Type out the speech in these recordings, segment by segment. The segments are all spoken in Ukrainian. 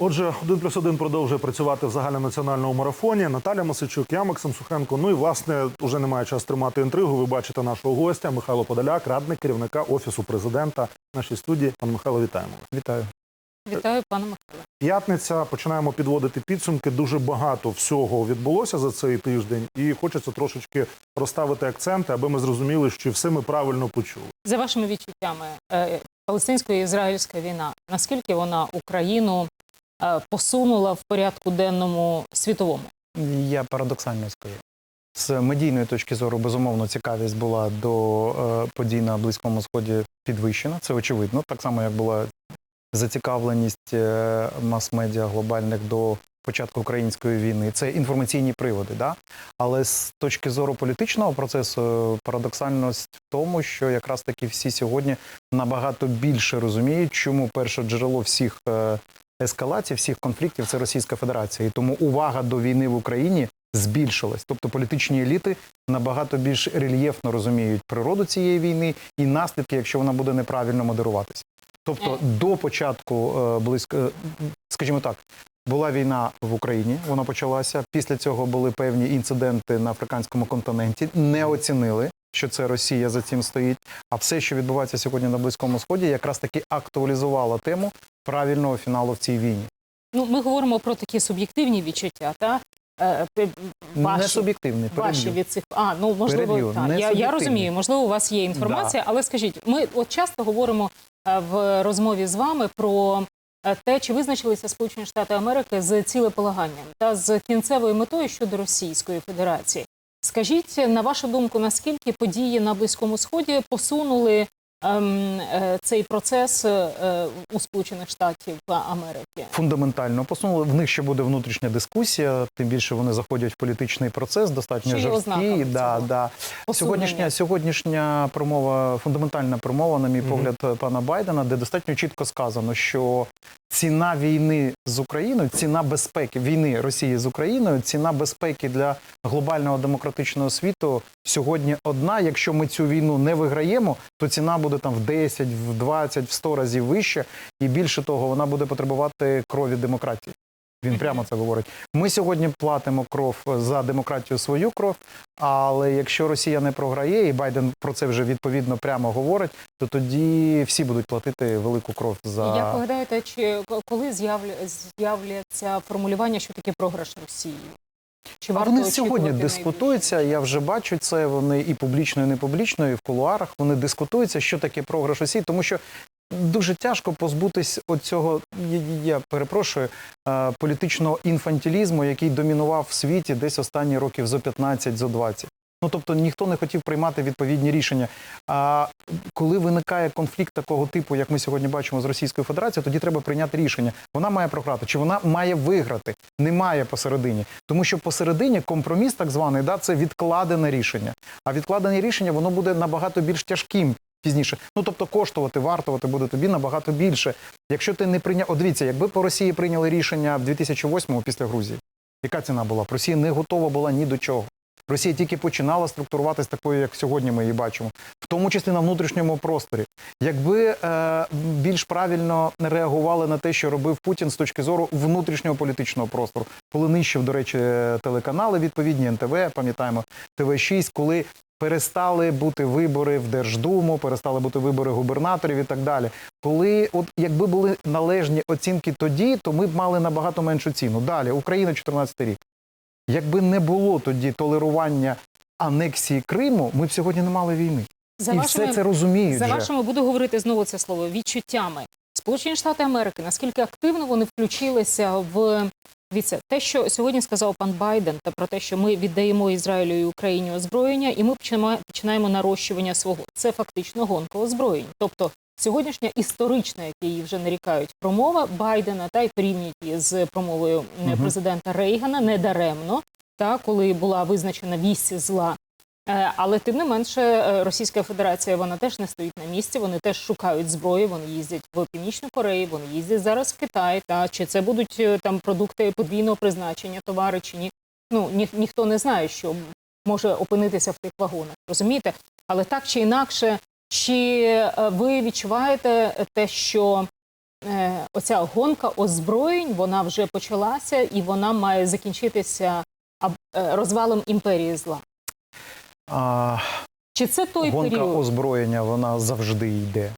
Отже, один плюс один продовжує працювати в загальнонаціональному марафоні. Наталя Масичук, я Максим Сухенко. Ну і власне вже немає часу тримати інтригу. Ви бачите нашого гостя Михайло Подоляк, радник керівника офісу президента в нашій студії. Пане Михайло, вітаємо вас. Вітаю. Вітаю, пане Михайло. П'ятниця. Починаємо підводити підсумки. Дуже багато всього відбулося за цей тиждень, і хочеться трошечки розставити акценти, аби ми зрозуміли, що все ми правильно почули. За вашими відчуттями, е, палестинсько-ізраїльська війна, наскільки вона Україну посунула в порядку денному світовому? Я парадоксально скажу. З медійної точки зору, безумовно, цікавість була до е, подій на Близькому Сході підвищена. Це очевидно. Так само, як була зацікавленість е, мас-медіа глобальних до початку української війни. Це інформаційні приводи. Да? Але з точки зору політичного процесу, е, парадоксальність в тому, що якраз таки всі сьогодні набагато більше розуміють, чому перше джерело всіх. Ескалації всіх конфліктів це Російська Федерація, і тому увага до війни в Україні збільшилась. Тобто політичні еліти набагато більш рельєфно розуміють природу цієї війни і наслідки, якщо вона буде неправильно модеруватися. Тобто Е. до початку е, близько, е, скажімо так. Була війна в Україні, вона почалася. Після цього були певні інциденти на африканському континенті. Не оцінили, що це Росія за цим стоїть. А все, що відбувається сьогодні на Близькому Сході, якраз таки актуалізувало тему правильного фіналу в цій війні. Ну, ми говоримо про такі суб'єктивні відчуття, та е, п- не ваші, ваші від цих. А, ну можливо, так. Я, я розумію, можливо, у вас є інформація, але скажіть, ми от часто говоримо е, в розмові з вами про. е, Те, чи визначилися Сполучені Штати Америки з цілеполаганням та з кінцевою метою щодо Російської Федерації, скажіть на вашу думку, наскільки події на Близькому Сході посунули цей процес е, у Сполучених Штатів Америки? Фундаментально посунули. В них ще буде внутрішня дискусія, тим більше вони заходять в політичний процес, достатньо жорсткий. Да, да. Сьогоднішня, сьогоднішня промова, фундаментальна промова, на мій погляд, пана Байдена, де достатньо чітко сказано, що ціна війни з Україною, ціна безпеки війни Росії з Україною, ціна безпеки для глобального демократичного світу сьогодні одна. Якщо ми цю війну не виграємо, то ціна буде там в 10, в 20, в 100 разів вище, і більше того, вона буде потребувати крові демократії. Він прямо це говорить. Ми сьогодні платимо кров за демократію свою кров. Але якщо Росія не програє, і Байден про це вже відповідно прямо говорить, то тоді всі будуть платити велику кров за Як ви гадаєте, чи коли з'явля- з'являться формулювання, що таке програш Росії? Чи А вони сьогодні дискутуються. Я вже бачу це. Вони і публічно, і не публічно, і в кулуарах. Вони дискутуються, що таке програш Росії, тому що дуже тяжко позбутись оцього, я, я перепрошую, е, політичного інфантілізму, який домінував в світі десь останні років зо 15, зо 20. Ну тобто ніхто не хотів приймати відповідні рішення. А коли виникає конфлікт такого типу, як ми сьогодні бачимо з Російською Федерацією, тоді треба прийняти рішення. Вона має програти, чи вона має виграти. Немає посередині, тому що посередині компроміс, так званий, да, це відкладене рішення. А відкладене рішення воно буде набагато більш тяжким пізніше. Ну тобто коштувати, вартувати буде тобі набагато більше. Якщо ти не прийняв, дивіться, якби по Росії прийняли рішення в 2008-му після Грузії, яка ціна була? Росія не готова була ні до чого. Росія тільки починала структуруватись такою, як сьогодні ми її бачимо, в тому числі на внутрішньому просторі. Якби е, більш правильно реагували на те, що робив Путін з точки зору внутрішнього політичного простору, коли нищив, до речі, телеканали відповідні НТВ, пам'ятаємо ТВ 6 коли перестали бути вибори в Держдуму, перестали бути вибори губернаторів і так далі. Коли, от якби були належні оцінки тоді, то ми б мали набагато меншу ціну. Далі Україна 14 рік. Якби не було тоді толерування анексії Криму, ми б сьогодні не мали війни. За і вашими, все це розуміють. за вже. вашими буду говорити знову це слово відчуттями. Сполучені Штати Америки, наскільки активно вони включилися в Дивіться, те, що сьогодні сказав пан Байден, та про те, що ми віддаємо Ізраїлю і Україні озброєння, і ми починаємо нарощування свого. Це фактично гонка озброєнь. Тобто сьогоднішня історична, як її вже нарікають, промова Байдена та й порівнюють її з промовою м, президента Рейгана недаремно, та коли була визначена вісь зла. Е, Але тим не менше, е, Російська Федерація вона теж не стоїть на місці. Вони теж шукають зброї. Вони їздять в Північну Корею, вони їздять зараз в Китай. Та чи це будуть там продукти подвійного призначення, товари чи ні? Ну ні, ніхто не знає, що може опинитися в тих вагонах. Розумієте? Але так чи інакше, чи е, ви відчуваєте те, що е, оця гонка озброєнь вона вже почалася і вона має закінчитися е, розвалом імперії зла. А, Чи це той гонка період? озброєння вона завжди йде.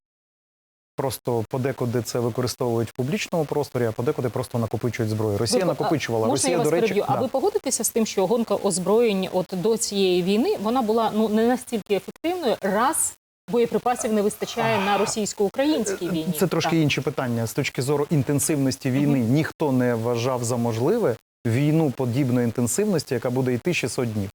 Просто подекуди це використовують в публічному просторі, а подекуди просто накопичують зброю. Росія Ви- накопичувала. Можна Росія, я вас до речі, переб'ю? А ви погодитеся з тим, що гонка озброєнь от до цієї війни вона була ну не настільки ефективною, раз боєприпасів не вистачає на російсько-українській війні. Це трошки Так. інші питання. З точки зору інтенсивності війни ніхто не вважав за можливе війну подібної інтенсивності, яка буде йти 600 днів.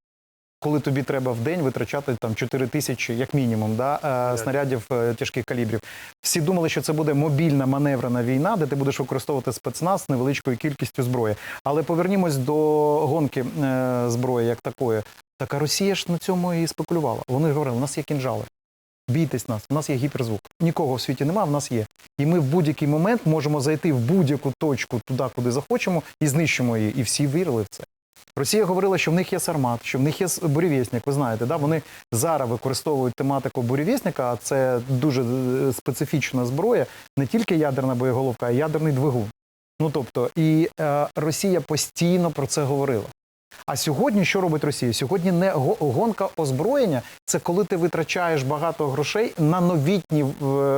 Коли тобі треба в день витрачати там 4 тисячі, як мінімум, да, е, снарядів е, тяжких калібрів. Всі думали, що це буде мобільна маневрена війна, де ти будеш використовувати спецназ з невеличкою кількістю зброї. Але повернімось до гонки е, зброї як такої. Так а Росія ж на цьому і спекулювала. Вони ж говорили, у нас є кінжали. Бійтесь нас, у нас є гіперзвук. Нікого в світі немає, в нас є. І ми в будь-який момент можемо зайти в будь-яку точку туди, куди захочемо, і знищимо її. І всі вірили в це. Росія говорила, що в них є сармат, що в них є бурєвєснік. Ви знаєте, да? вони зараз використовують тематику бурєвєсника, а це дуже е, специфічна зброя, не тільки ядерна боєголовка, а й ядерний двигун. Ну тобто, і е, Росія постійно про це говорила. А сьогодні що робить Росія? Сьогодні не го- гонка озброєння, це коли ти витрачаєш багато грошей на новітні е,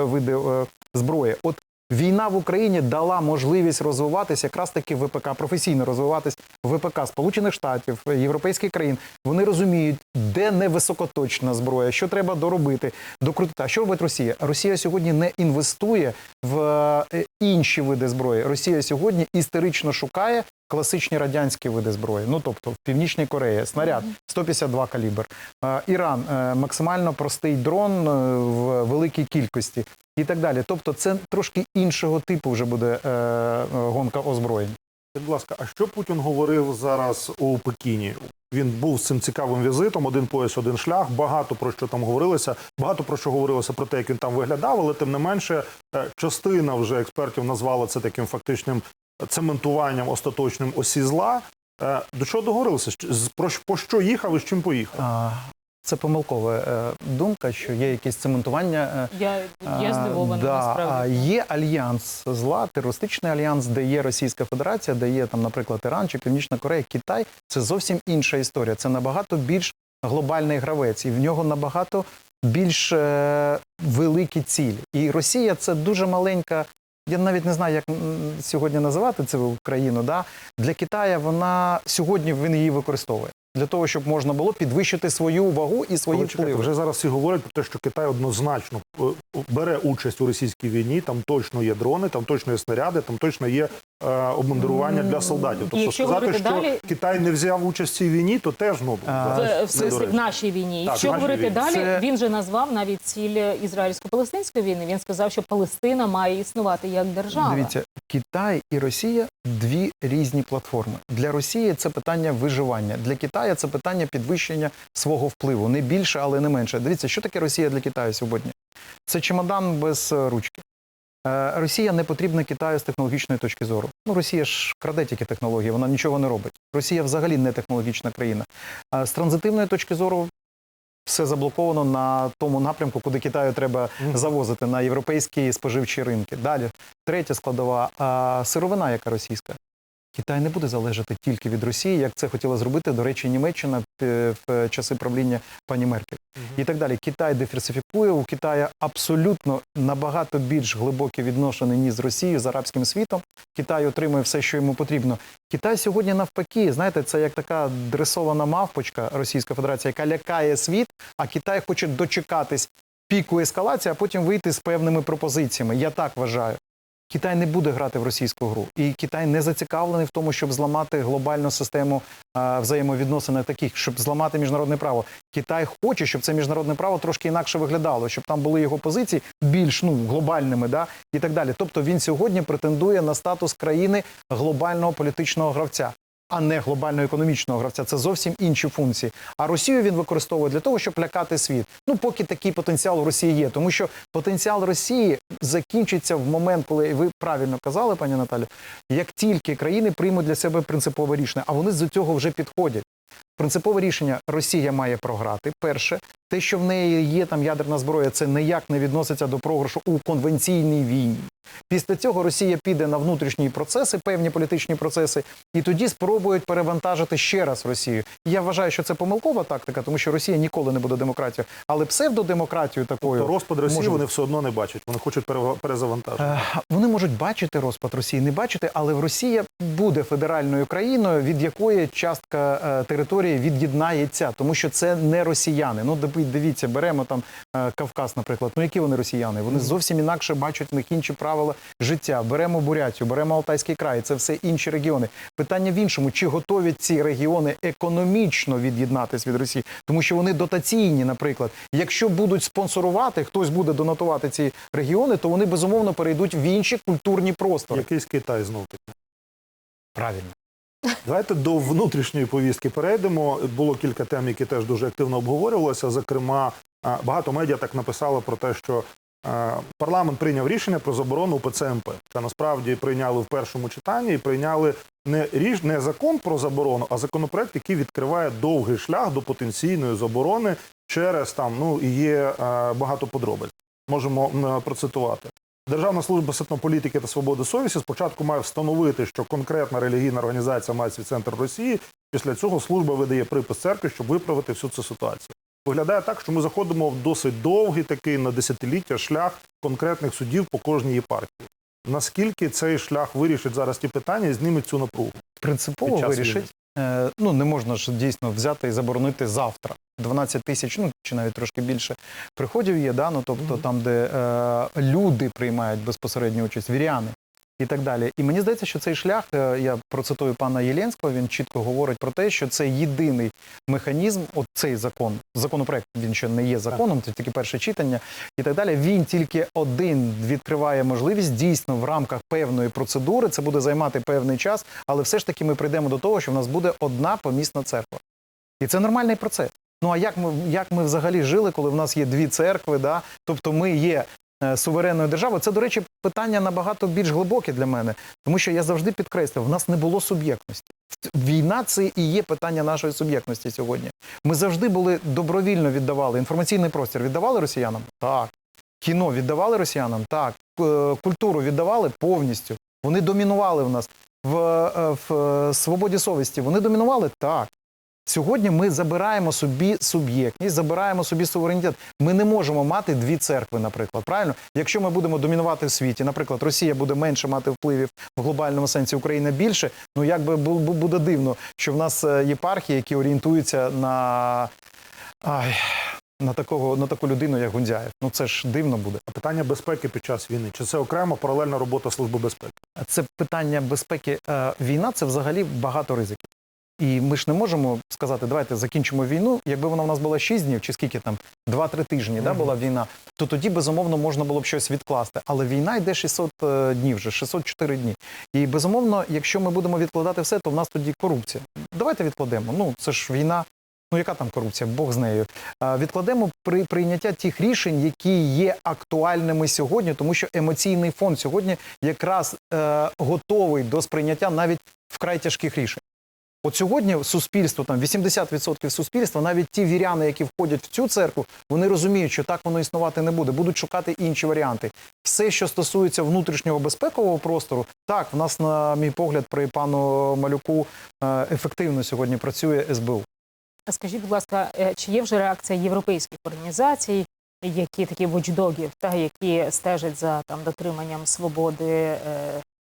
види е, зброї. От війна в Україні дала можливість розвиватися якраз таки ВПК, професійно розвиватись ВПК Сполучених Штатів, європейських країн. Вони розуміють, де не високоточна зброя, що треба доробити, докрутити. А що робить Росія? Росія сьогодні не інвестує в е, інші види зброї. Росія сьогодні істерично шукає класичні радянські види зброї. Ну тобто в Північній Кореї снаряд 152 калібр. Е, Іран е, максимально простий дрон е, в великій кількості і так далі. Тобто, це трошки іншого типу вже буде гонка озброєнь. Будь ласка, а що Путін говорив зараз у Пекіні? Він був з цим цікавим візитом, один пояс, один шлях. Багато про що там говорилося. Багато про що говорилося про те, як він там виглядав, але тим не менше, частина вже експертів назвала це таким фактичним цементуванням остаточним осі зла. Е, До чого договорилися? Про що їхав і з чим поїхав? Це помилкова е, думка, що є якесь цементування. е, Я, я здивована да, насправді. Є альянс зла, терористичний альянс, де є Російська Федерація, де є там, наприклад, Іран чи Північна Корея, Китай. Це зовсім інша історія. Це набагато більш глобальний гравець, і в нього набагато більш великі цілі. І Росія це дуже маленька. Я навіть не знаю, як сьогодні називати цю країну. Да? Для Китая вона сьогодні він її використовує для того, щоб можна було підвищити свою вагу і свої Але впливи. вже зараз всі говорять про те, що Китай однозначно е, бере участь у російській війні. Там точно є дрони, там точно є снаряди, там точно є е, обмундирування для солдатів. Тобто якщо сказати, що далі- Китай не взяв участь в цій війні, то теж ну в, в, в нашій війні. Так, Якщо говорити війні. далі, Це- він же назвав навіть ціль ізраїльсько-палестинської війни. Він сказав, що Палестина має існувати як держава. Дивіться, Китай і Росія дві різні платформи. Для Росії це питання виживання. Для Китаю це питання підвищення свого впливу. Не більше, але не менше. Дивіться, що таке Росія для Китаю сьогодні? Це чемодан без е, ручки. Е, Росія не потрібна Китаю з технологічної точки зору. Ну, Росія ж краде тільки технології, вона нічого не робить. Росія взагалі не технологічна країна. З транзитивної точки зору все заблоковано на тому напрямку, куди Китаю треба завозити на європейські споживчі ринки. Далі третя складова сировина, яка російська. Китай не буде залежати тільки від Росії, як це хотіла зробити, до речі, Німеччина е, в часи правління пані Меркель. І так далі. Китай диверсифікує. У Китаю абсолютно набагато більш глибокі відношення ніж з Росією, з арабським світом. Китай отримує все, що йому потрібно. Китай сьогодні навпаки, знаєте, це як така дресована мавпочка Російська Федерація, яка лякає світ, а Китай хоче дочекатись піку ескалації, а потім вийти з певними пропозиціями. Я так вважаю. Китай не буде грати в російську гру, і Китай не зацікавлений в тому, щоб зламати глобальну систему а, взаємовідносин таких, щоб зламати міжнародне право. Китай хоче, щоб це міжнародне право трошки інакше виглядало, щоб там були його позиції більш ну глобальними, да і так далі. Тобто він сьогодні претендує на статус країни глобального політичного гравця. А не глобально економічного гравця, це зовсім інші функції. А Росію він використовує для того, щоб лякати світ. Ну поки такий потенціал у Росії є, тому що потенціал Росії закінчиться в момент, коли ви правильно казали, пані Наталю, як тільки країни приймуть для себе принципове рішення, а вони до цього вже підходять. Принципове рішення Росія має програти перше. Те, що в неї є там ядерна зброя, це ніяк не відноситься до програшу у конвенційній війні. Після цього Росія піде на внутрішні процеси, певні політичні процеси, і тоді спробують перевантажити ще раз Росію. Я вважаю, що це помилкова тактика, тому що Росія ніколи не буде демократією, але псевдодемократію такою То розпад Росії може вони все одно не бачать. Вони хочуть перезавантажити. Е, Вони можуть бачити розпад Росії, не бачити, але Росія буде федеральною країною, від якої частка е, території від'єднається, тому що це не росіяни. Ну диві- дивіться, беремо там е, Кавказ, наприклад. Ну які вони росіяни? Вони зовсім інакше бачать в них інші правила життя. Беремо Бурятію, беремо Алтайський край. Це все інші регіони. Питання в іншому: чи готові ці регіони економічно від'єднатись від Росії, тому що вони дотаційні, наприклад. Якщо будуть спонсорувати, хтось буде донатувати ці регіони, то вони безумовно перейдуть в інші культурні простори. Якийсь Китай знов таки. Правильно. Давайте до внутрішньої повістки перейдемо. Було кілька тем, які теж дуже активно обговорювалися. Зокрема, багато медіа так написало про те, що парламент прийняв рішення про заборону ПЦМП. Це насправді прийняли в першому читанні і прийняли не ріж не закон про заборону, а законопроект, який відкриває довгий шлях до потенційної заборони через там ну і є багато подробиць. Можемо процитувати. Державна служба сетнополітики та свободи совісті спочатку має встановити, що конкретна релігійна організація має свій центр Росії. Після цього служба видає припис церкви, щоб виправити всю цю ситуацію. Виглядає так, що ми заходимо в досить довгий такий на десятиліття шлях конкретних судів по кожній єпархії. Наскільки цей шлях вирішить зараз ті питання і зніметь цю напругу? Принципово вирішить. Ну не можна ж дійсно взяти і заборонити завтра. 12 тисяч, ну чи навіть трошки більше приходів є, да? ну, тобто Мгм. там, де е, люди приймають безпосередню участь, віряни і так далі. І мені здається, що цей шлях, е, я процитую пана Єленського, він чітко говорить про те, що це єдиний механізм, от цей закон, законопроект, він ще не є законом, це тільки перше читання і так далі. Він тільки один відкриває можливість дійсно в рамках певної процедури. Це буде займати певний час, але все ж таки ми прийдемо до того, що в нас буде одна помісна церква. І це нормальний процес. Ну а як ми як ми взагалі жили, коли в нас є дві церкви? Да? Тобто ми є е, суверенною державою. Це, до речі, питання набагато більш глибоке для мене, тому що я завжди підкреслюю, в нас не було суб'єктності. Війна це і є питання нашої суб'єктності сьогодні. Ми завжди були добровільно віддавали інформаційний простір. Віддавали росіянам? Так. Кіно віддавали росіянам? Так. Е, Культуру віддавали повністю. Вони домінували в нас в, е, в свободі совісті. Вони домінували так. Сьогодні ми забираємо собі суб'єктність, забираємо собі суверенітет. Ми не можемо мати дві церкви, наприклад. Правильно, якщо ми будемо домінувати в світі, наприклад, Росія буде менше мати впливів в глобальному сенсі, Україна більше. Ну як би бу- бу- буде дивно, що в нас е, єпархії, які орієнтуються на, ай, на такого на таку людину, як Гундяєв. Ну це ж дивно буде. А питання безпеки під час війни чи це окрема паралельна робота служби безпеки? Це питання безпеки. Е, Війна це взагалі багато ризиків. І ми ж не можемо сказати, давайте закінчимо війну. Якби вона в нас була 6 днів, чи скільки там 2-3 тижні да, була війна, то тоді безумовно можна було б щось відкласти. Але війна йде 600 е, днів вже, 604 дні. І безумовно, якщо ми будемо відкладати все, то в нас тоді корупція. Давайте відкладемо. Ну це ж війна. Ну, яка там корупція? Бог з нею. А, Відкладемо при прийняття тих рішень, які є актуальними сьогодні, тому що емоційний фон сьогодні якраз е, готовий до сприйняття навіть вкрай тяжких рішень. От сьогодні суспільство, там 80% суспільства, навіть ті віряни, які входять в цю церкву, вони розуміють, що так воно існувати не буде, будуть шукати інші варіанти. Все, що стосується внутрішнього безпекового простору, так в нас, на мій погляд, при пану Малюку е, ефективно сьогодні працює СБУ. Скажіть, будь ласка, е, чи є вже реакція європейських організацій, які такі watchdogів, та які стежать за там дотриманням свободи е,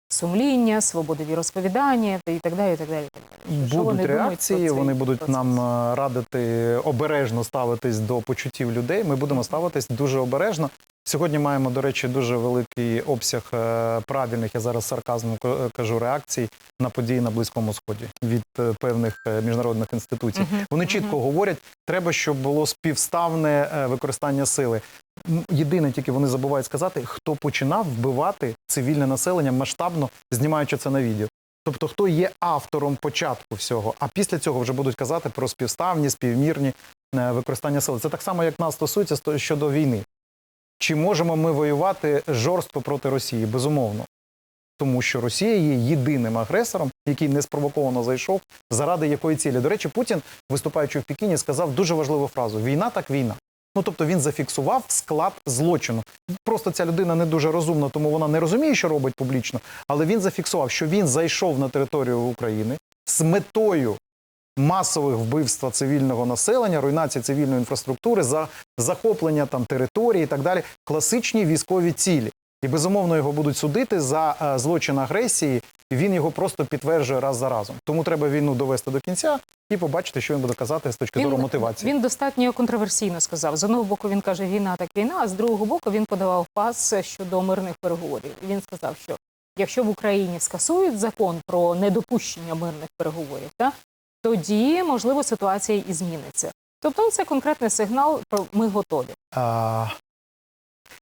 сумління, свободи віросповідання і так далі. І так далі. Що Будуть вони думають реакції, про вони будуть процес? нам е, радити обережно ставитись до почуттів людей. Ми будемо ставитись дуже обережно. Сьогодні маємо, до речі, дуже великий обсяг е, правильних, я зараз сарказмом ка- кажу, реакцій на події на Близькому Сході від е, певних е, міжнародних інституцій. Вони чітко говорять, треба, щоб було співставне використання сили. Єдине, тільки вони забувають сказати, хто починав вбивати цивільне населення масштабно, знімаючи це на відео. Тобто, хто є автором початку всього, а після цього вже будуть казати про співставні, співмірні використання сили. Це так само, як нас стосується сто- щодо війни. Чи можемо ми воювати жорстко проти Росії? Безумовно. Тому що Росія є єдиним агресором, який неспровоковано зайшов, заради якої цілі. До речі, Путін, виступаючи в Пекіні, сказав дуже важливу фразу: війна так війна. Ну тобто він зафіксував склад злочину. Просто ця людина не дуже розумна, тому вона не розуміє, що робить публічно. Але він зафіксував, що він зайшов на територію України з метою масових вбивства цивільного населення, руйнації цивільної інфраструктури, за захоплення там території і так далі. Класичні військові цілі. І безумовно його будуть судити за е, злочин агресії, і він його просто підтверджує раз за разом. Тому треба війну довести до кінця і побачити, що він буде казати з точки зору мотивації. він достатньо контроверсійно сказав. З одного боку він каже, війна так війна, а з другого боку він подавав пас щодо мирних переговорів. І Він сказав, що якщо в Україні скасують закон про недопущення мирних переговорів, та тоді можливо ситуація і зміниться. Тобто це конкретний сигнал про ми готові А,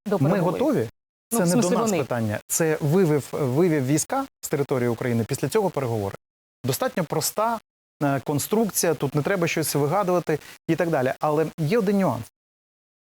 до ми готові. Ну, Це ну, не до нас вони. питання. Це вивів, вивів війська з території України. Після цього переговори. Достатньо проста е, конструкція. Тут не треба щось вигадувати і так далі. Але є один нюанс.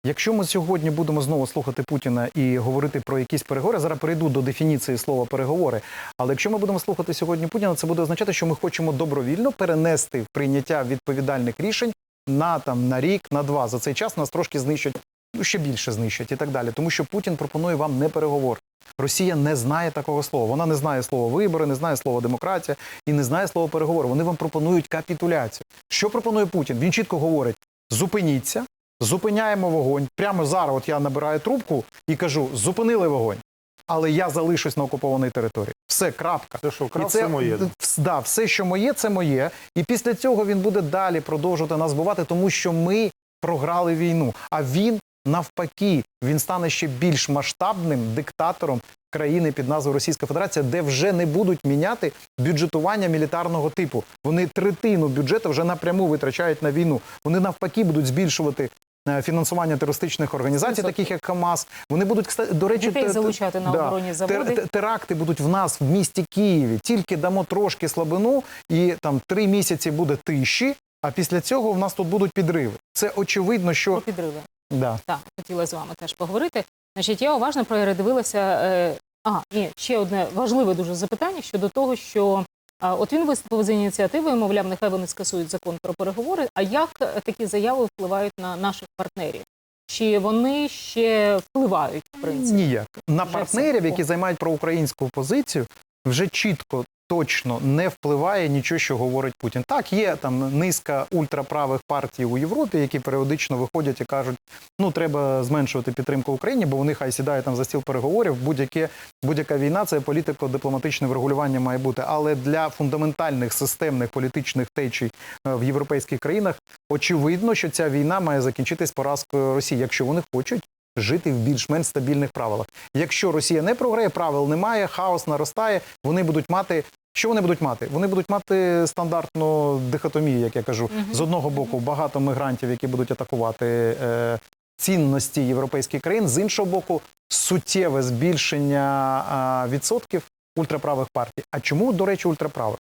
Якщо ми сьогодні будемо знову слухати Путіна і говорити про якісь переговори, зараз перейду до дефініції слова переговори. Але якщо ми будемо слухати сьогодні Путіна, це буде означати, що ми хочемо добровільно перенести прийняття відповідальних рішень на там на рік, на два. За цей час нас трошки знищать, ну ще більше знищать і так далі. Тому що Путін пропонує вам не переговори. Росія не знає такого слова. Вона не знає слова вибори, не знає слова демократія і не знає слова переговори. Вони вам пропонують капітуляцію. Що пропонує Путін? Він чітко говорить: зупиніться, зупиняємо вогонь. Прямо зараз, от я набираю трубку і кажу: зупинили вогонь. Але я залишусь на окупованій території. Все, крапка. Те, що І вкрав, це моє. Да, все, що моє, це моє. І після цього він буде далі продовжувати нас бувати, тому що ми програли війну. А він навпаки, він стане ще більш масштабним диктатором країни під назвою Російська Федерація, де вже не будуть міняти бюджетування мілітарного типу. Вони третину бюджету вже напряму витрачають на війну. Вони навпаки будуть збільшувати. Е, Фінансування терористичних організацій, таких як Хамас, вони будуть до речі, Дітей те- те- залучати на оборонні Тер- заводи. теракти будуть в нас в місті Києві. Тільки дамо трошки слабину, і там три місяці буде тиші. А після цього в нас тут будуть підриви. Це очевидно, Про що підриви. да. Так, хотіла з вами теж поговорити. Значить, я уважно передивилася. Е, а, ні, ще одне важливе дуже запитання щодо того, що от він виступив з ініціативою, мовляв, нехай вони скасують закон про переговори. А як е, такі заяви впливають на наших партнерів? Чи вони ще впливають, в принципі? ніяк на Вже партнерів, все. які займають проукраїнську позицію, вже чітко. Точно не впливає нічого, що говорить Путін. Так, є там низка ультраправих партій у Європі, які періодично виходять і кажуть, ну треба зменшувати підтримку Україні, бо вони хай сідають там за стіл переговорів. Будь-яке будь-яка війна це політико-дипломатичне врегулювання має бути. Але для фундаментальних системних політичних течій е, в європейських країнах очевидно, що ця війна має закінчитись поразкою Росії, якщо вони хочуть. Жити в більш-менш стабільних правилах. Якщо Росія не програє, правил немає, хаос наростає, вони будуть мати. Що вони будуть мати? Вони будуть мати стандартну дихотомію, як я кажу. З одного боку, багато мігрантів, які будуть атакувати е, цінності європейських країн, з іншого боку, суттєве збільшення а, відсотків ультраправих партій. А чому, до речі, ультраправих?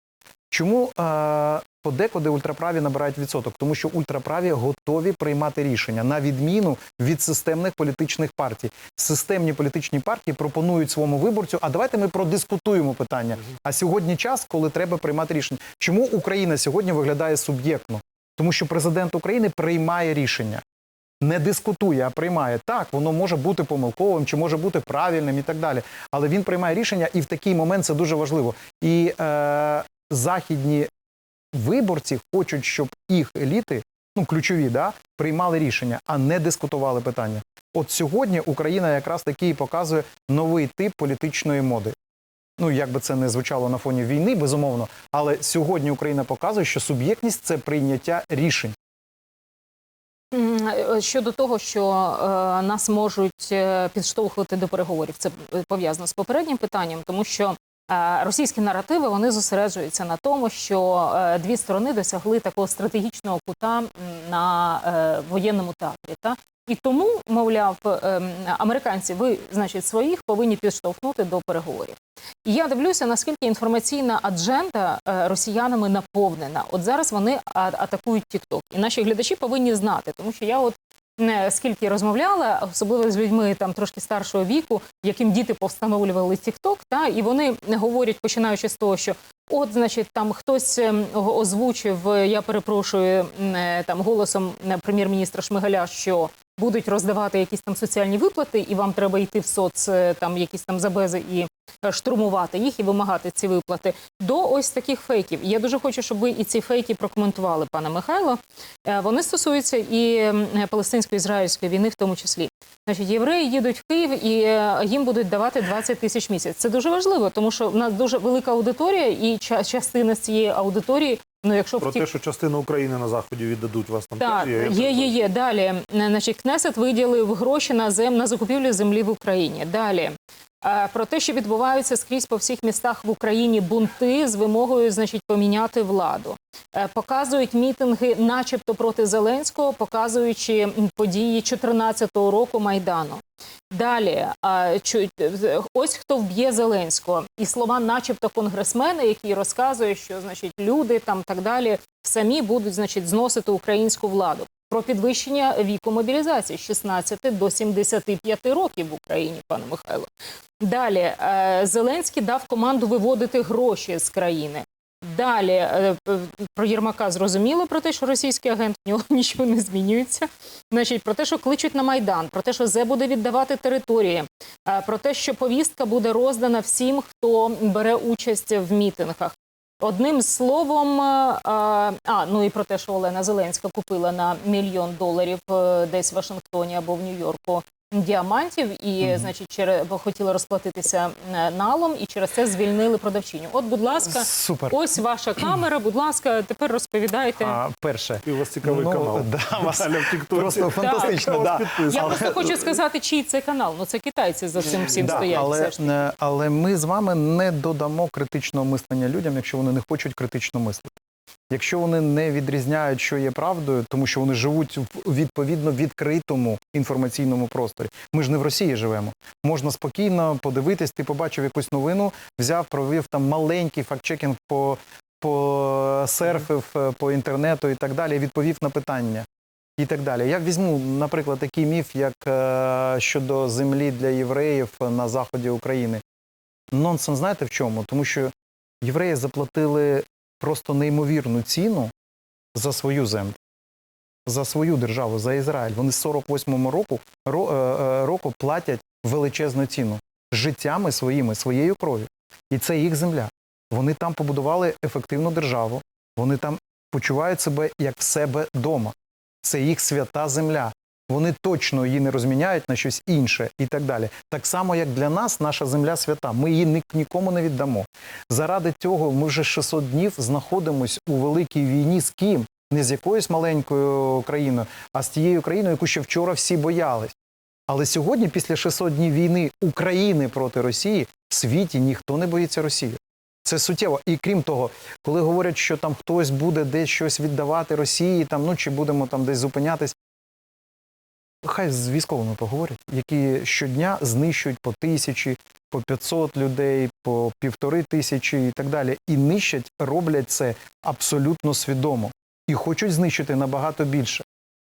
Чому е, подекуди ультраправі набирають відсоток? Тому що ультраправі готові приймати рішення на відміну від системних політичних партій. Системні політичні партії пропонують своєму виборцю. А давайте ми продискутуємо питання. А сьогодні час, коли треба приймати рішення. Чому Україна сьогодні виглядає суб'єктно? Тому що президент України приймає рішення. Не дискутує, а приймає так, воно може бути помилковим, чи може бути правильним і так далі. Але він приймає рішення, і в такий момент це дуже важливо. І е, західні виборці хочуть, щоб їх еліти, ну ключові, да, приймали рішення, а не дискутували питання. От сьогодні Україна якраз таки і показує новий тип політичної моди. Ну, як би це не звучало на фоні війни, безумовно, але сьогодні Україна показує, що суб'єктність це прийняття рішень. Щодо того, що е, нас можуть е, підштовхувати до переговорів, це е, пов'язано з попереднім питанням, тому що російські наративи вони зосереджуються на тому, що е, дві сторони досягли такого стратегічного кута на е, воєнному театрі. Та? І тому, мовляв, ем, американці, ви, значить, своїх повинні підштовхнути до переговорів. І я дивлюся, наскільки інформаційна адженда е, росіянами наповнена. От зараз вони атакують TikTok. І наші глядачі повинні знати, тому що я от не скільки розмовляла, особливо з людьми там трошки старшого віку, яким діти повстановлювали TikTok, та і вони говорять, починаючи з того, що от, значить, там хтось ем, озвучив, е, я перепрошую е, там голосом е, прем'єр-міністра Шмигаля, що будуть роздавати якісь там соціальні виплати, і вам треба йти в соц там якісь там забези і штурмувати їх і вимагати ці виплати. До ось таких фейків. Я дуже хочу, щоб ви і ці фейки прокоментували, пане Михайло. Е, Вони стосуються і палестинсько-ізраїльської війни, в тому числі. Значить, євреї їдуть в Київ і е, їм будуть давати 20 тисяч місяць. Це дуже важливо, тому що в нас дуже велика аудиторія, і частина з цієї аудиторії, ну якщо Про втік... те, що частину України на заході віддадуть вас там Так, теж є, є, є. Далі, значить, Кнесет виділив гроші на зем на закупівлю землі в Україні. Далі. Е, Про те, що відбуваються скрізь по всіх містах в Україні бунти з вимогою, значить, поміняти владу. Е, Показують мітинги, начебто проти Зеленського, показуючи події 14-го року Майдану. Далі, е, ось хто вб'є Зеленського, і слова, начебто, конгресмена, який розказує, що значить люди там так далі самі будуть, значить, зносити українську владу. Про підвищення віку мобілізації з 16 до 75 років в Україні, пане Михайло. Далі е, Зеленський дав команду виводити гроші з країни. Далі е, е, про Єрмака зрозуміло про те, що російський агент в нього нічого не змінюється. Значить, про те, що кличуть на майдан, про те, що зе буде віддавати території, про те, що повістка буде роздана всім, хто бере участь в мітингах. Одним словом, е, а ну і про те, що Олена Зеленська купила на мільйон доларів е, десь в Вашингтоні або в Нью-Йорку діамантів, і значить, через бо хотіла розплатитися е, налом, і через це звільнили продавчиню. От, будь ласка, Супер. ось ваша камера. Будь ласка, тепер розповідайте. А, перше. І у вас цікавий Ну, канал. да, вас в Просто фантастично. Да. вас? Я просто хочу сказати, чий це канал. Ну це китайці за цим всім Да, стоять. але, все е, але ми з вами не додамо критичного мислення людям, якщо вони не хочуть критично мислити. Якщо вони не відрізняють, що є правдою, тому що вони живуть в відповідно відкритому інформаційному просторі. Ми ж не в Росії живемо. Можна спокійно подивитись, ти побачив якусь новину, взяв, провів там маленький фактчекінг по, по серфив е, по інтернету і так далі, відповів на питання. І так далі. Я візьму, наприклад, такий міф, як е, щодо землі для євреїв на заході України. Нонсенс знаєте в чому? Тому що євреї заплатили просто неймовірну ціну за свою землю, за свою державу, за Ізраїль. Вони з 48-му року, ро- е, е, року платять величезну ціну життями своїми, своєю кров'ю. І це їх земля. Вони там побудували ефективну державу, вони там почувають себе як в себе вдома. Це їх свята земля. Вони точно її не розміняють на щось інше і так далі. Так само, як для нас наша земля свята. Ми її ні- нікому не віддамо. Заради цього ми вже 600 днів знаходимось у великій війні з ким? Не з якоюсь маленькою країною, а з тією країною, яку ще вчора всі боялись. Але сьогодні, після 600 днів війни України проти Росії, в світі ніхто не боїться Росії. Це суттєво. І крім того, коли говорять, що там хтось буде десь щось віддавати Росії, там ну чи будемо там десь зупинятись. Хай з військовими поговорять, які щодня знищують по тисячі, по 500 людей, по півтори тисячі і так далі. І нищать, роблять це абсолютно свідомо і хочуть знищити набагато більше.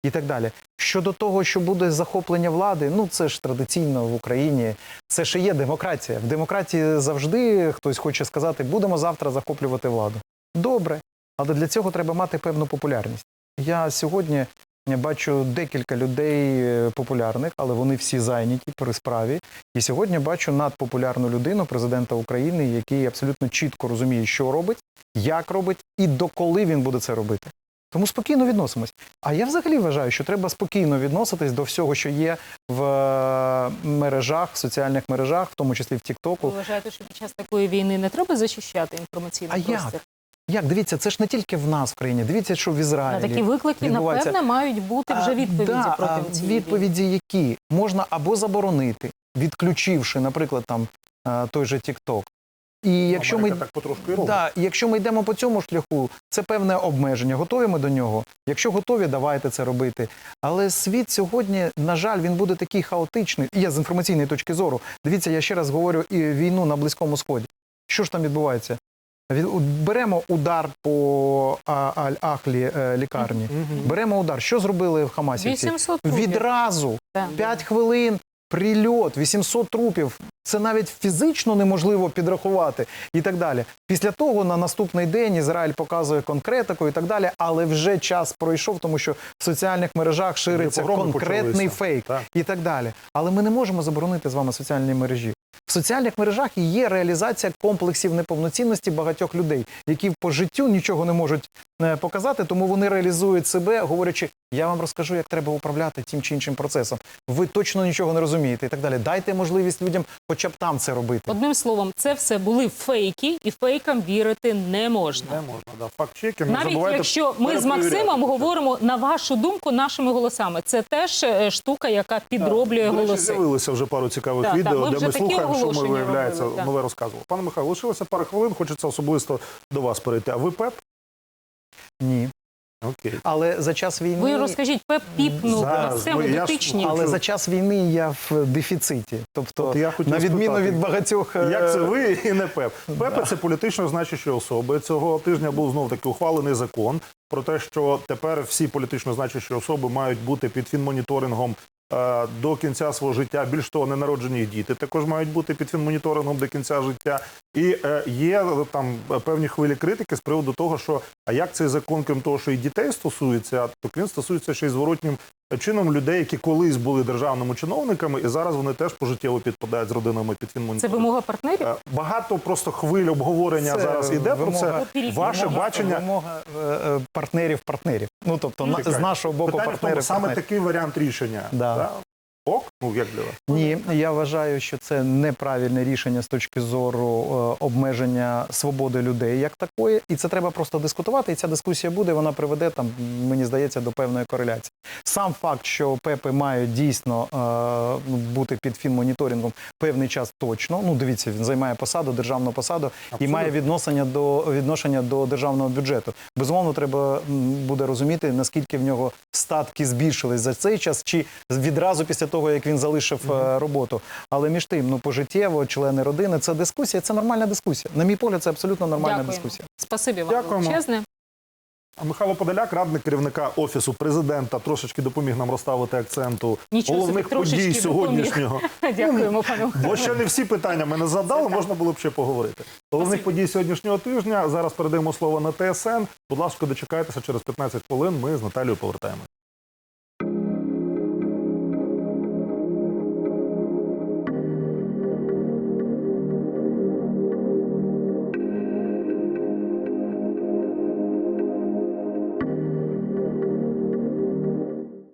І так далі. Щодо того, що буде захоплення влади, ну це ж традиційно в Україні. Це і є демократія. В демократії завжди хтось хоче сказати, будемо завтра захоплювати владу. Добре, але для цього треба мати певну популярність. Я сьогодні бачу декілька людей е, популярних, але вони всі зайняті при справі. І сьогодні бачу надпопулярну людину, президента України, який абсолютно чітко розуміє, що робить, як робить і доколи він буде це робити. Тому спокійно відносимось. А я взагалі вважаю, що треба спокійно відноситись до всього, що є в е, мережах, в соціальних мережах, в тому числі в Ви Тіктоку. вважаєте, що під час такої війни не треба захищати інформаційний А простір? Як дивіться, це ж не тільки в нас в країні. Дивіться, що в На Ізраїлі. такі виклики, відбувається. напевне, мають бути вже А, відповіді да, проти а цієї відповіді, які можна або заборонити, відключивши, наприклад, там е, той же TikTok. І якщо ми так потрошку і робить. Да, якщо ми йдемо по цьому шляху, це певне обмеження. Готові ми до нього? Якщо готові, давайте це робити. Але світ сьогодні, на жаль, він буде такий хаотичний. Я з інформаційної точки зору. Дивіться, я ще раз говорю і війну на Близькому Сході. Що ж там відбувається? Від- Беремо удар по Аль-Ахлі е, лікарні. Беремо удар. Що зробили в Хамасівці? 800 трупів. Відразу Так. 5 хвилин. Прильот, 800 трупів. Це навіть фізично неможливо підрахувати і так далі. Після того на наступний день Ізраїль показує конкретику і так далі, але вже час пройшов, тому що в соціальних мережах шириться конкретний почалися. фейк Так. і так далі. Але ми не можемо заборонити з вами соціальні мережі. В соціальних мережах є реалізація комплексів неповноцінності багатьох людей, які по життю нічого не можуть показати, тому вони реалізують себе, говорячи: я вам розкажу, як треба управляти тим чи іншим процесом. Ви точно нічого не розумієте і так далі. Дайте можливість людям, хоча б там це робити. Одним словом, це все були фейки, і фейкам вірити не можна. Не можна, да. Факт-чеки. Не Навіть забувайте якщо ми з. Максимом говоримо на вашу думку нашими голосами, це теж е, штука, яка підроблює речі, голоси. з'явилося вже пару цікавих Так, відео, так, ми де ми слухаємо, що ми виявляється робили, нове розказували. Пане Михайло, лишилося пару хвилин. Хочеться особисто до вас перейти. А ви ПЕП? Ні. Окей. Але за час війни Ви розкажіть, Пеп піпнув Зараз на сцену я ж дотичні. але за час війни я в дефіциті. Тобто, От я хотів на відміну спитати, від багатьох е, Як це ви і не ПЕП? ПЕП – це політично значущі особи. Цього тижня був знов таки ухвалений закон про те, що тепер всі політично значущі особи мають бути під фінмоніторингом е, до кінця свого життя. Більш того, ненароджені діти також мають бути під фінмоніторингом до кінця життя. І е, є е, там е, певні хвилі критики з приводу того, що а як цей закон, крім того, що і дітей стосується, то він стосується ще й зворотнім чином людей, які колись були державними чиновниками, і зараз вони теж пожиттєво підпадають з родинами під Це вимога партнерів. Е, Багато просто хвиль обговорення Це зараз іде про це. Ваше вимога- бачення. вимога е, е, партнерів партнерів. Ну тобто на, з нашого боку Питання в тому, партнерів. саме такий варіант рішення. Да. Ок, ну як для вас? Ні, я вважаю, що це неправильне рішення з точки зору е, обмеження свободи людей як такої, і це треба просто дискутувати. І ця дискусія буде. Вона приведе там, мені здається, до певної кореляції. Сам факт, що ПЕПи мають дійсно е, ну, бути під фінмоніторингом певний час точно. Ну дивіться, він займає посаду, державну посаду і має відношення до відношення до державного бюджету. Безумовно, треба буде розуміти, наскільки в нього статки збільшились за цей час, чи відразу після того, як він залишив е, роботу. Але між тим, ну пожиттєво, члени родини, це дискусія, це нормальна дискусія. На мій погляд, це абсолютно нормальна дискусія. Спасибі вам Дякуємо. А Михайло Подоляк, радник керівника офісу президента, трошечки допоміг нам розставити акценту Нічого головних подій допоміг. сьогоднішнього. Дякуємо, пане Михайло. Бо ще не всі питання ми не задали, можна було б ще поговорити. Головних Спасибі. подій сьогоднішнього тижня. Зараз передаємо слово на ТСН. Будь ласка, дочекайтеся через 15 хвилин. Ми з Наталією повертаємося.